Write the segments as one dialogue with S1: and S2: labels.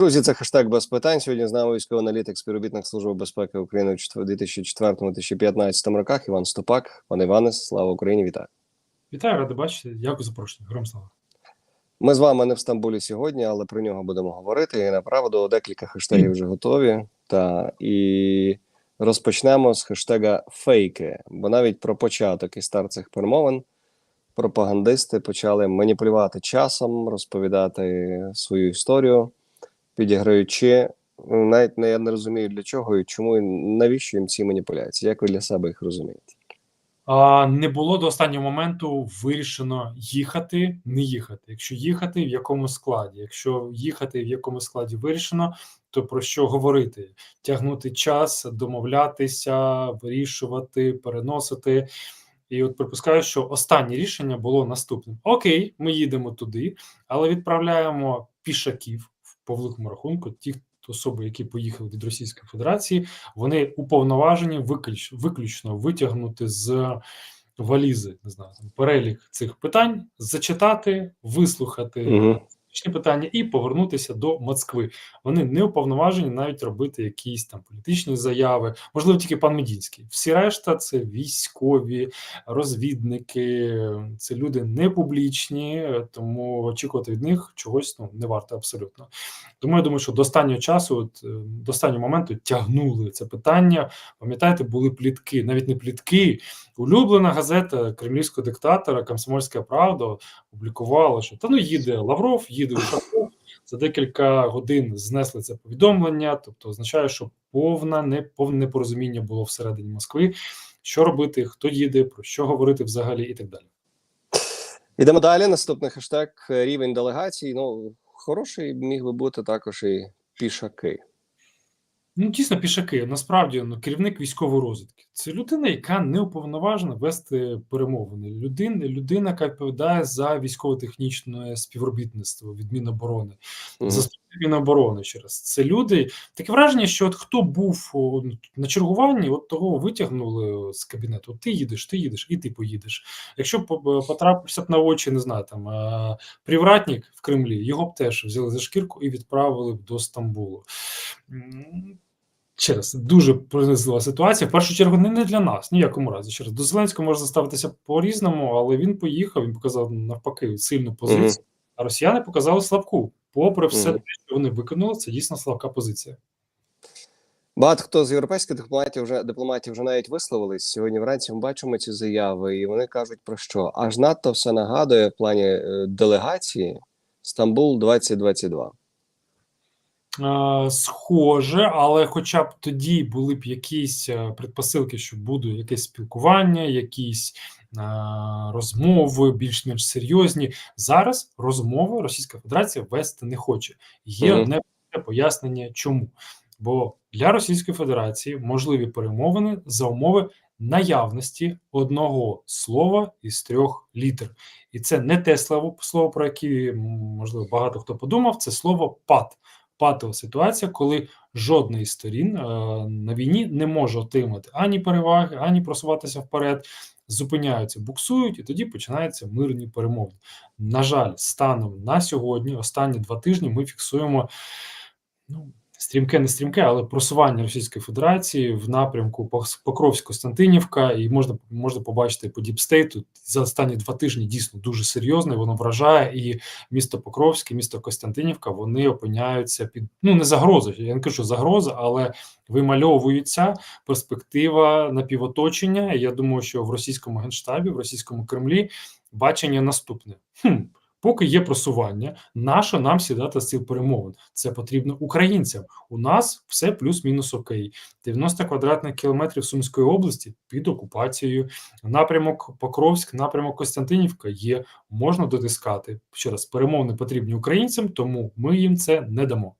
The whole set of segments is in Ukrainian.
S1: Друзі, це хештег без питань. Сьогодні з нами військовий аналітик співробітник Служби безпеки України у 2004-2015 роках. Іван Стопак. Пане Іване, слава Україні! Вітаю!
S2: Вітаю, радий бачити. Дякую за запрошення. Гром слава.
S1: Ми з вами не в Стамбулі сьогодні, але про нього будемо говорити. І направду декілька хештегів вже готові. Та і розпочнемо з хештега фейки. Бо навіть про початок і старт цих перемовин пропагандисти почали маніпулювати часом, розповідати свою історію, підіграючи. ну, Навіть не я не розумію для чого і чому і навіщо їм ці маніпуляції. Як ви для себе їх розумієте?
S2: А, не було до останнього моменту вирішено їхати, не їхати. Якщо їхати, в якому складі? Якщо їхати в якому складі вирішено, то про що говорити? Тягнути час, домовлятися, вирішувати, переносити. І от припускаю, що останнє рішення було наступним: Окей, ми їдемо туди, але відправляємо пішаків по великому рахунку, ті особи, які поїхали від Російської Федерації, вони уповноважені виключ, виключно витягнути з валізи, не знаю, перелік цих питань, зачитати, вислухати
S1: Угу.
S2: Політичні питання і повернутися до Москви. Вони не уповноважені навіть робити якісь там політичні заяви, можливо, тільки пан Медінський. Всі решта це військові, розвідники, це люди не публічні, тому очікувати від них чогось ну не варто абсолютно. Тому я думаю, що до останнього часу, от, е, до останнього моменту, тягнули це питання. Пам'ятаєте, були плітки, навіть не плітки. Улюблена газета кремлівського диктатора Комсомольська Правда публікувала, що та ну їде Лавров, їде Ушаков. За декілька годин знесли це повідомлення, тобто означає, що повна не повне непорозуміння було всередині Москви. Що робити, хто їде, про що говорити взагалі, і так далі.
S1: Ідемо далі. Наступний хештег рівень делегацій. Ну, хороший міг би бути також і пішаки.
S2: Ну, дійсно, пішаки. Насправді, ну, керівник військової розвідки. Це людина, яка не уповноважена вести перемовини. Людина, людина, яка відповідає за військово-технічне співробітництво від Міноборони,
S1: Мгм.
S2: заступник Міноборони ще раз. Це люди. Таке враження, що от хто був на чергуванні, от того витягнули з кабінету. Ти їдеш, ти їдеш, і ти поїдеш. Якщо по- потрапився б на очі, не знаю, там е, привратник в Кремлі, його б теж взяли за шкірку і відправили б до Стамбулу. Ще раз дуже принизлива ситуація. В першу чергу не, для нас, ніякому разі. Ще раз до Зеленського можна ставитися по-різному, але він поїхав, він показав навпаки сильну позицію. А росіяни показали слабку. Попри все те, що вони виконали, це дійсно слабка позиція.
S1: Багато хто з європейських дипломатів вже дипломатів вже навіть висловились. Сьогодні вранці ми бачимо ці заяви, і вони кажуть про що? Аж надто все нагадує в плані е, делегації Стамбул 2022.
S2: Е, Схоже, але хоча б тоді були б якісь е, предпосилки, що буде якесь спілкування, якісь розмови більш-менш серйозні. Зараз розмови Російська Федерація вести не хоче. Є одне пояснення, чому. Бо для Російської Федерації можливі перемовини за умови наявності одного слова із трьох літер. І це не те слово, слово про яке, можливо, багато хто подумав, це слово пат. Патова ситуація, коли жодна із сторін е, на війні не може отримати ані переваги, ані просуватися вперед, зупиняються, буксують, і тоді починаються мирні перемовини. На жаль, станом на сьогодні, останні два тижні, ми фіксуємо ну, стрімке, не стрімке, але просування Російської Федерації в напрямку Пок- Покровськ-Костянтинівка, і можна можна побачити по діпстейту за останні два тижні дійсно дуже серйозно, і воно вражає. І місто Покровське, місто Костянтинівка, вони опиняються під ну не загрозою. Я не кажу, що загроза, але вимальовується перспектива напівоточення. Я думаю, що в російському генштабі, в російському Кремлі бачення наступне. Хм, Поки є просування, наше нам сідати з цих перемовин? Це потрібно українцям. У нас все плюс-мінус окей. 90 квадратних кілометрів Сумської області під окупацією. Напрямок Покровськ, напрямок Костянтинівка є. Можна дотискати. Ще раз, перемовини потрібні українцям, тому ми їм це не дамо.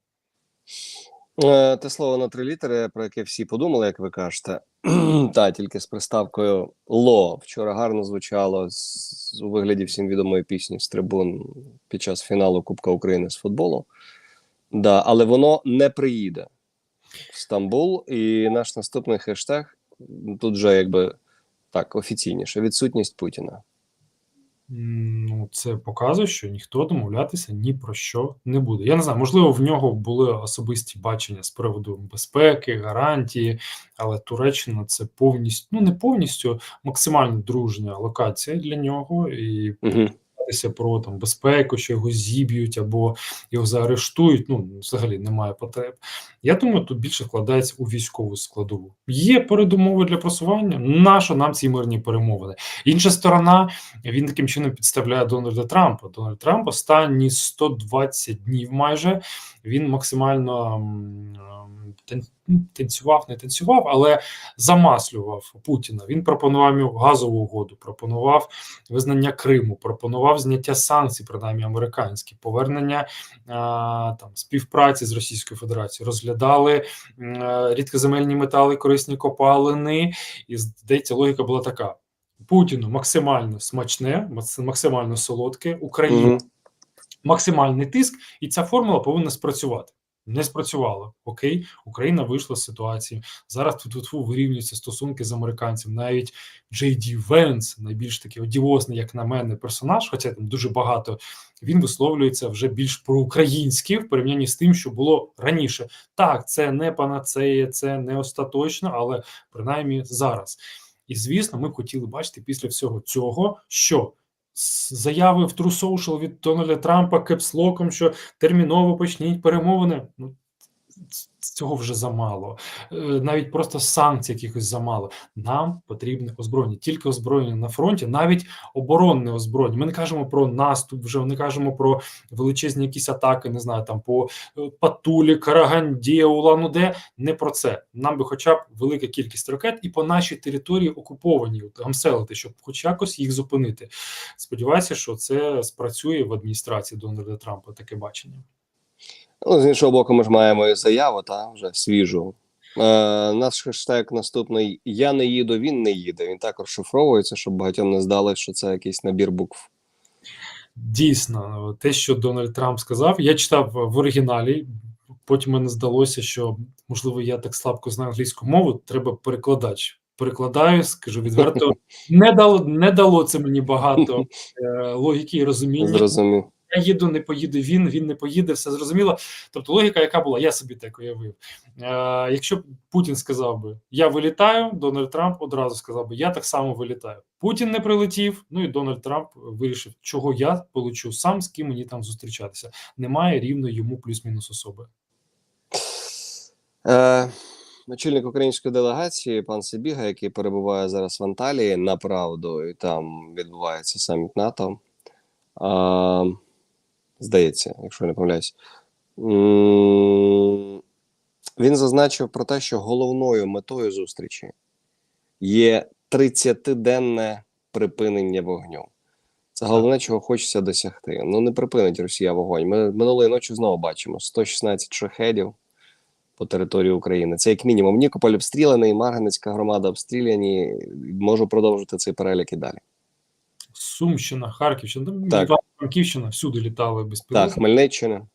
S1: Е, Те слово на три літери, про яке всі подумали, як ви кажете, та тільки з приставкою ло. Вчора гарно звучало у вигляді всім відомої пісні з трибун під час фіналу Кубка України з футболу. Да, але воно не приїде в Стамбул. І наш наступний хештег тут вже якби так офіційніше: відсутність Путіна.
S2: Ну, це показує, що ніхто домовлятися ні про що не буде. Я не знаю, можливо, в нього були особисті бачення з приводу безпеки, гарантії, але Туреччина це повністю, ну не повністю, максимально дружня локація для нього, і
S1: Угу.
S2: Питатися про там безпеку, що його зіб'ють або його заарештують. Ну взагалі немає потреб. Я думаю, тут більше вкладається у військову складову. Є передумови для просування. Нащо нам ці мирні перемовини? Інша сторона, він таким чином підставляє Дональда Трампа. Дональд Трамп останні 120 днів майже він максимально танцював, не танцював, але замаслював Путіна. Він пропонував йому газову угоду, пропонував визнання Криму, пропонував зняття санкцій, принаймні американські, повернення а, там співпраці з Російською Федерацією, розглядали е, рідкоземельні метали, корисні копалини, і здається, логіка була така: Путіну максимально смачне, максимально солодке, Україні
S1: Угу.
S2: максимальний тиск, і ця формула повинна спрацювати. Не спрацювала. Окей, Україна вийшла з ситуації. Зараз тут вирівнюються стосунки з американцем. Навіть Джей Ді Венс, найбільш такий одіозний, як на мене, персонаж, хоча там дуже багато. Він висловлюється вже більш проукраїнськи в порівнянні з тим, що було раніше. Так, це не панацея, це не остаточно, але принаймні зараз. І звісно, ми б хотіли бачити після всього цього, що заяви в True Social від Дональда Трампа кепслоком, що терміново почніть перемовини. Ну цього вже замало. Е, Навіть просто санкцій якихось замало. Нам потрібне озброєння, тільки озброєння на фронті, навіть оборонне озброєння. Ми не кажемо про наступ, вже не кажемо про величезні якісь атаки. Не знаю, там по е, Патулі, Караганді, Улан-Удэ. Не про це. Нам би, хоча б велика кількість ракет, і по нашій території окуповані гамселити, щоб хоч якось їх зупинити. Сподіваюся, що це спрацює в адміністрації Дональда Трампа. Таке бачення.
S1: Ну, з іншого боку, ми ж маємо і заяву, та вже свіжу. Е, наш хештег наступний Я не їду, він не їде. Він так розшифровується, щоб багатьом не здали, що це якийсь набір букв.
S2: Дійсно, те, що Дональд Трамп сказав, я читав в оригіналі. Потім мені здалося, що можливо я так слабко знаю англійську мову. Треба перекладач. Перекладаю, скажу відверто, не дало не дало це мені багато е, логіки і розуміння.
S1: Зрозумів.
S2: Я їду, не поїде він, він не поїде, все зрозуміло. Тобто логіка, яка була, я собі так уявив. Е, якщо б Путін сказав би я вилітаю, Дональд Трамп одразу сказав би я так само вилітаю. Путін не прилетів. Ну і Дональд Трамп вирішив, чого я получу сам, з ким мені там зустрічатися. Немає рівно йому плюс-мінус особи.
S1: Е, очільник української делегації, пан Сибіга, який перебуває зараз в Анталії, направду, і там відбувається саміт НАТО. Е, здається, якщо я не помиляюсь. Він зазначив про те, що головною метою зустрічі є 30-денне припинення вогню. Це головне, чого хочеться досягти. Ну, не припинить Росія вогонь. Ми минулої ночі знову бачимо 116 шахедів по території України. Це як мінімум. Нікополь обстріляний, Марганецька громада обстріляні. Можу продовжити цей перелік і далі.
S2: Сумщина, Харківщина, там
S1: Так.
S2: Івано-Франківщина всюди літали без
S1: Так. Хмельниччина.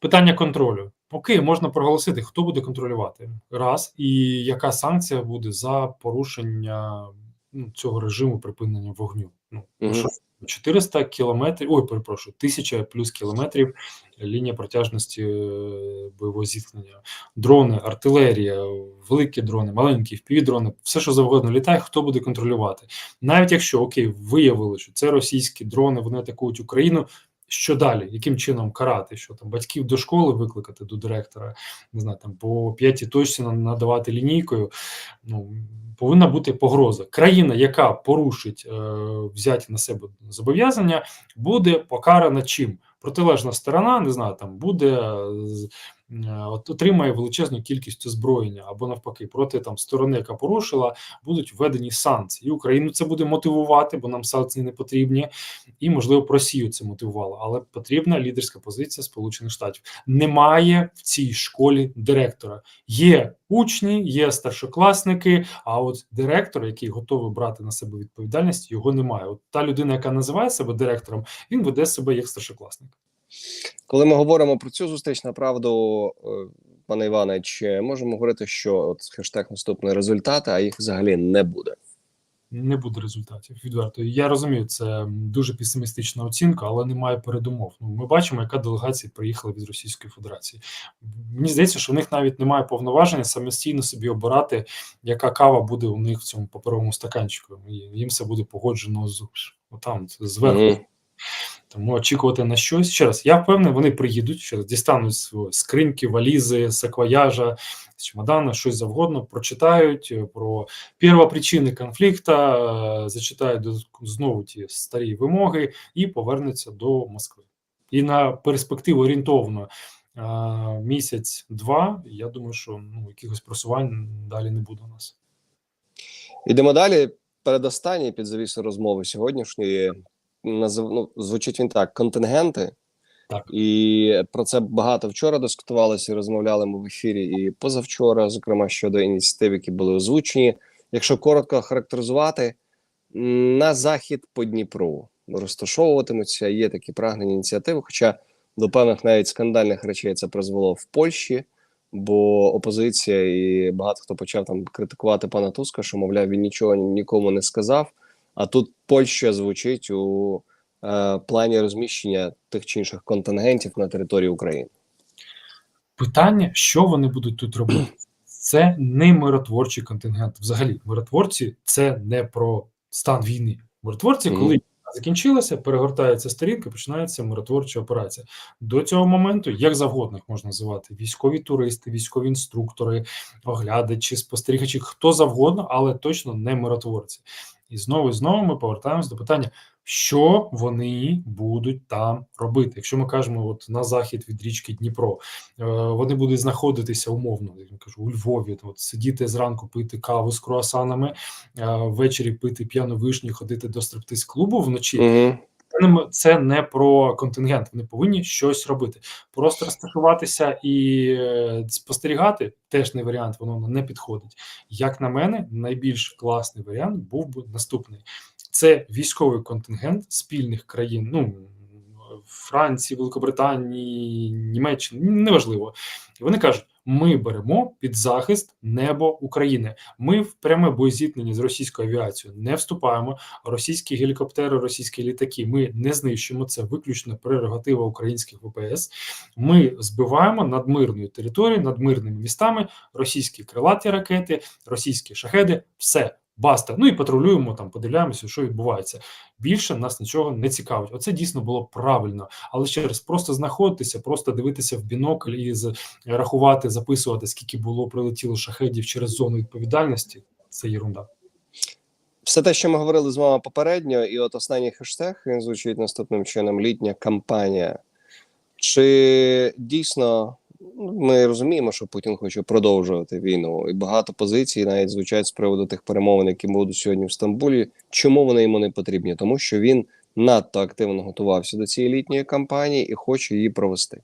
S2: Питання контролю. Окей, можна проголосити, хто буде контролювати раз, і яка санкція буде за порушення ну, цього режиму припинення вогню. Ну
S1: угу.
S2: що 400 кілометрів, ой, перепрошую, 1000 плюс кілометрів лінія протяжності е, бойового зіткнення, дрони, артилерія, великі дрони, маленькі впівдрони, все що завгодно літає. Хто буде контролювати? Навіть якщо окей, виявили, що це російські дрони, вони атакують Україну. Що далі? Яким чином карати? Що там батьків до школи викликати до директора? Не знаю, там по п'ятій точці надавати лінійкою. Ну повинна бути погроза. Країна, яка порушить е, взяті на себе зобов'язання, буде покарана чим? Протилежна сторона, не знаю, там буде е, от- отримає величезну кількість озброєння або навпаки, проти там сторони, яка порушила, будуть введені санкції. І Україну це буде мотивувати, бо нам санкції не потрібні, і можливо Росію це мотивувало. Але потрібна лідерська позиція Сполучених Штатів. Немає в цій школі директора. Є учні, є старшокласники. А от директор, який готовий брати на себе відповідальність, його немає. От та людина, яка називає себе директором, він веде себе як старшокласник.
S1: Коли ми говоримо про цю зустріч, направду, е, пане Іване, чи можемо говорити, що от хештег наступний результати, а їх взагалі не буде?
S2: не буде результатів. Відверто я розумію, це дуже песимістична оцінка, але немає передумов. Ну, ми бачимо, яка делегація приїхала від Російської Федерації. Мені здається, що в них навіть немає повноваження самостійно собі обирати, яка кава буде у них в цьому паперовому стаканчику. Їм все буде погоджено з отам зверху.
S1: Мгм.
S2: Тому очікувати на щось. Ще раз, я впевнений, вони приїдуть, ще раз дістануть свої скриньки, валізи, саквояжа, з чемодана, щось завгодно, прочитають е, про первопричини конфлікту, е, зачитають знову ті старі вимоги і повернуться до Москви. І на перспективу орієнтовно е, місяць-два. Я думаю, що ну, якихось просувань далі не буде у нас.
S1: Ідемо далі. Передостанній під завісу розмови сьогоднішньої назив... ну, звучить він так: контингенти.
S2: Так.
S1: І про це багато вчора дискутувалося, і розмовляли ми в ефірі і позавчора, зокрема щодо ініціатив, які були озвучені. Якщо коротко характеризувати, на захід по Дніпру розташовуватимуться. Є такі прагнені ініціативи. Хоча до певних навіть скандальних речей це призвело в Польщі, бо опозиція і багато хто почав там критикувати пана Туска, що мовляв, він нічого нікому не сказав. А тут Польща звучить у е, плані розміщення тих чи інших контингентів на території України.
S2: Питання, що вони будуть тут робити? Це не миротворчий контингент. Взагалі, миротворці це не про стан війни. Миротворці, коли війна закінчилася, перегортається сторінка, починається миротворча операція. До цього моменту, як завгодно їх можна називати: військові туристи, військові інструктори, оглядачі, спостерігачі, хто завгодно, але точно не миротворці. І знову і знову ми повертаємось до питання, що вони будуть там робити. Якщо ми кажемо, от на захід від річки Дніпро, е, вони будуть знаходитися умовно, я кажу, у Львові, от сидіти зранку, пити каву з круасанами, е, ввечері пити п'яну вишню, ходити до стриптиз-клубу вночі.
S1: Угу.
S2: Це не, це не про контингент. Вони повинні щось робити. Просто розташуватися і е, спостерігати теж не варіант, воно не підходить. Як на мене, найбільш класний варіант був би наступний: це військовий контингент спільних країн. Ну Франції, Великобританії, Німеччини, неважливо. І вони кажуть: ми беремо під захист небо України. Ми в пряме боєзіткнення з російською авіацією не вступаємо. Російські гелікоптери, російські літаки. Ми не знищимо це виключно прерогатива українських ВПС. Ми збиваємо над мирною територією, над мирними містами російські крилаті ракети, російські шахеди. Все. Баста, ну і патрулюємо там, подивляємося, що відбувається. Більше нас нічого не цікавить. Оце дійсно було правильно. Але ще раз просто знаходитися, просто дивитися в бінокль і рахувати, записувати, скільки було прилетіло шахедів через зону відповідальності. Це єрунда.
S1: Все те, що ми говорили з вами попередньо, і от останній хештег він звучить наступним чином: літня кампанія. Чи дійсно ми розуміємо, що Путін хоче продовжувати війну, і багато позицій навіть звучать з приводу тих перемовин, які будуть сьогодні в Стамбулі. Чому вони йому не потрібні? Тому що він надто активно готувався до цієї літньої кампанії і хоче її провести.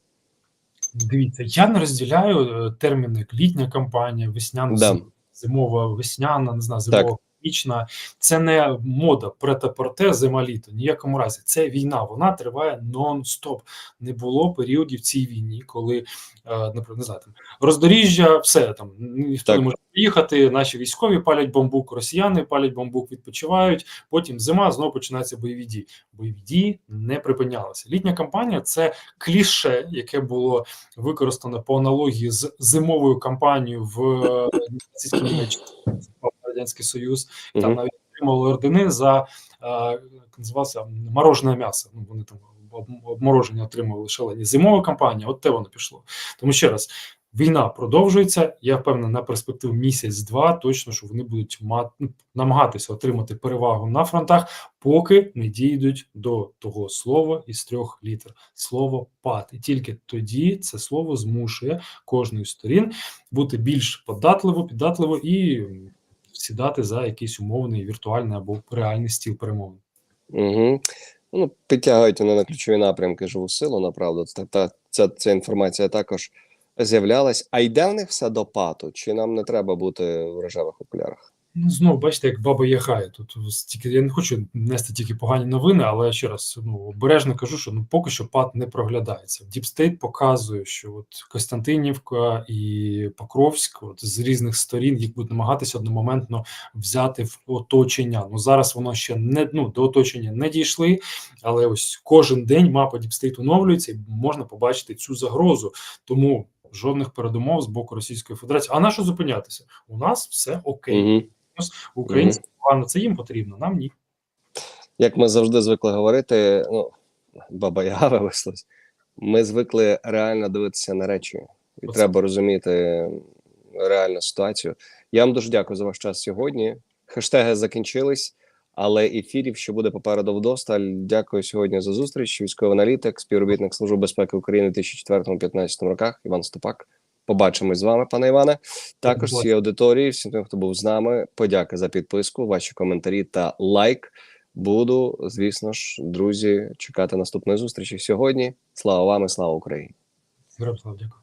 S2: Дивіться, я не розділяю е, терміни як літня кампанія, весняна,
S1: Да.
S2: зимова, весняна, не знаю, зимова, вічна. Це не мода прета-порте, зима-літо. Ніякому разі. Це війна. Вона триває нон-стоп. Не було періодів в цій війні, коли, е, наприклад, не знаю, там роздоріжжя, все там ніхто не може приїхати. Наші військові палять бамбук, росіяни палять бамбук, відпочивають. Потім зима знову починаються бойові дії. Бойові дії не припинялися. Літня кампанія це кліше, яке було використано по аналогії з зимовою кампанією в е, Німеччині, радянський союз. Там навіть отримали ордени за е, називався морожене м'ясо. Ну вони там обмороження отримували шалені. Зимова кампанія, от те воно пішло. Тому ще раз. Війна продовжується. Я впевнений, на перспективу місяць-два точно, що вони будуть мати ну, намагатися отримати перевагу на фронтах, поки не дійдуть до того слова із трьох літер слово пат. І тільки тоді це слово змушує кожної сторін бути більш податливо, піддатливо і сідати за якийсь умовний віртуальний або реальний стіл перемовин.
S1: Угу. Ну, підтягують вони на ключові напрямки живу силу, направду. Та, та, ця, ця інформація також з'являлась. А йде в них все до пату? Чи нам не треба бути в рожевих окулярах?
S2: Ну, знову бачите, як баба Яхає. Тут стільки я не хочу нести тільки погані новини, але ще раз ну обережно кажу, що ну поки що пад не проглядається. Діпстейт показує, що от Костянтинівка і Покровськ, от з різних сторін їх будуть намагатися одномоментно взяти в оточення. Ну зараз воно ще не ну до оточення не дійшли, але ось кожен день мапа Діпстейт оновлюється, і можна побачити цю загрозу. Тому жодних передумов з боку Російської Федерації. А на що зупинятися? У нас все окей. Українці погано це їм потрібно, нам ні.
S1: Як ми завжди звикли говорити, ну, баба Яга вивислась, ми звикли реально дивитися на речі, і
S2: Оце.
S1: треба розуміти реальну ситуацію. Я вам дуже дякую за ваш час сьогодні. Хештеги закінчились, але ефірів ще буде попереду вдосталь. Дякую сьогодні за зустріч. Військовий аналітик, співробітник Служби безпеки України у 2004-2015 роках. Іван Ступак. Побачимось з вами, пане Іване. Також всій аудиторії, всім тим, хто був з нами. Подяка за підписку, ваші коментарі та лайк. Буду, звісно ж, друзі, чекати наступної зустрічі сьогодні. Слава вам і слава Україні!
S2: Героям слава, дякую.